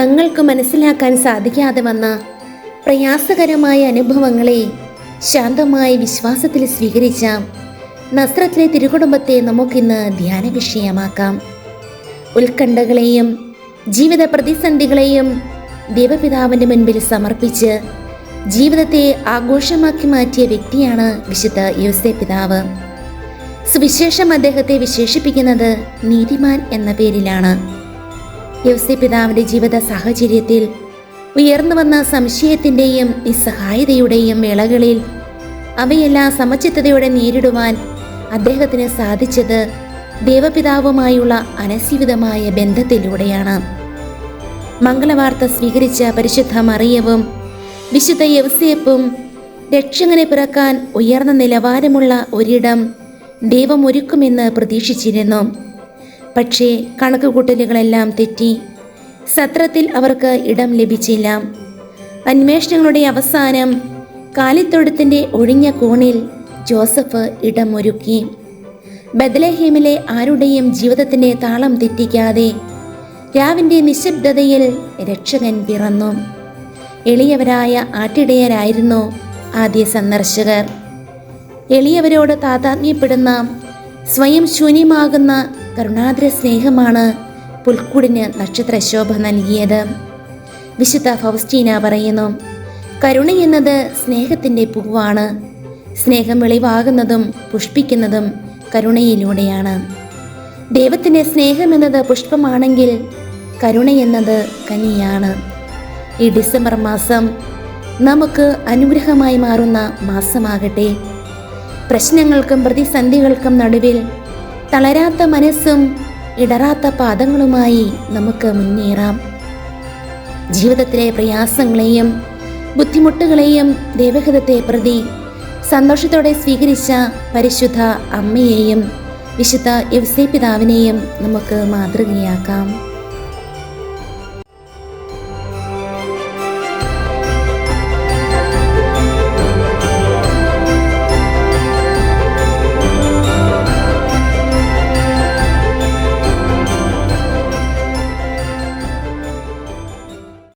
തങ്ങൾക്ക് മനസ്സിലാക്കാൻ സാധിക്കാതെ വന്ന പ്രയാസകരമായ അനുഭവങ്ങളെ ശാന്തമായ വിശ്വാസത്തിൽ സ്വീകരിച്ച നസ്രത്തിലെ തിരുകുടുംബത്തെ നമുക്കിന്ന് ധ്യാന വിഷയമാക്കാം. ഉത്കണ്ഠകളെയും ജീവിത പ്രതിസന്ധികളെയും ദൈവപിതാവിന്റെ മുൻപിൽ സമർപ്പിച്ച് ജീവിതത്തെ ആഘോഷമാക്കി മാറ്റിയ വ്യക്തിയാണ് വിശുദ്ധ യോസെ പിതാവ്. സുവിശേഷം അദ്ദേഹത്തെ വിശേഷിപ്പിക്കുന്നത് നീതിമാൻ എന്ന പേരിലാണ്. യോസെ പിതാവിന്റെ ജീവിത സാഹചര്യത്തിൽ ഉയർന്നു വന്ന സംശയത്തിന്റെയും നിസ്സഹായതയുടെയും വേളകളിൽ അവയെല്ലാം സമചിത്തതയോടെ നേരിടുവാൻ അദ്ദേഹത്തിന് സാധിച്ചത് ദേവപിതാവുമായുള്ള അനസീവിതമായ ബന്ധത്തിലൂടെയാണ്. മംഗളവാർത്ത സ്വീകരിച്ച പരിശുദ്ധ മറിയവും വിശുദ്ധ യവസേപ്പും രക്ഷകനെ പിറക്കാൻ ഉയർന്ന നിലവാരമുള്ള ഒരിടം ദൈവം ഒരുക്കുമെന്ന് പ്രതീക്ഷിച്ചിരുന്നു. പക്ഷേ കണക്കുകൂട്ടലുകളെല്ലാം തെറ്റി. സത്രത്തിൽ അവർക്ക് ഇടം ലഭിച്ചില്ല. അന്വേഷണങ്ങളുടെ അവസാനം കാലിത്തൊഴുത്തിന്റെ ഒഴിഞ്ഞ കോണിൽ ജോസഫ് ഇടമൊരുക്കി. ബദലഹീമിലെ ആരുടെയും ജീവിതത്തിന്റെ താളം തെറ്റിക്കാതെ രാവിന്റെ നിശബ്ദതയിൽ രക്ഷകൻ പിറന്നു. എളിയവരായ ആട്ടിടയരായിരുന്നു ആദ്യ സന്ദർശകർ. എളിയവരോട് താതാത്മ്യപ്പെടുന്ന സ്വയം ശൂന്യമാകുന്ന കരുണാദ്ര സ്നേഹമാണ് പുൽക്കൂടിന് നക്ഷത്രശോഭ നൽകിയത്. വിശുദ്ധ ഫൗസ്റ്റീന പറയുന്നു കരുണ എന്നത് സ്നേഹത്തിന്റെ പൂവാണ് സ്നേഹം വെളിവാകുന്നതും പുഷ്പിക്കുന്നതും കരുണയിലൂടെയാണ്. ദൈവത്തിന്റെ സ്നേഹം എന്നത് പുഷ്പമാണെങ്കിൽ കരുണ എന്നത് കനിയാണ്. ഈ ഡിസംബർ മാസം നമുക്ക് അനുഗ്രഹമായി മാറുന്ന മാസമാകട്ടെ. പ്രശ്നങ്ങൾക്കും പ്രതിസന്ധികൾക്കും നടുവിൽ തളരാത്ത മനസ്സും ഇടറാത്ത പാദങ്ങളുമായി നമുക്ക് മുന്നേറാം. ജീവിതത്തിലെ പ്രയാസങ്ങളെയും ബുദ്ധിമുട്ടുകളെയും ദൈവഹിതത്തെ പ്രതി സന്തോഷത്തോടെ സ്വീകരിച്ച പരിശുദ്ധ അമ്മയെയും വിശുദ്ധ യവസേ പിതാവിനെയും നമുക്ക് മാതൃകയാക്കാം.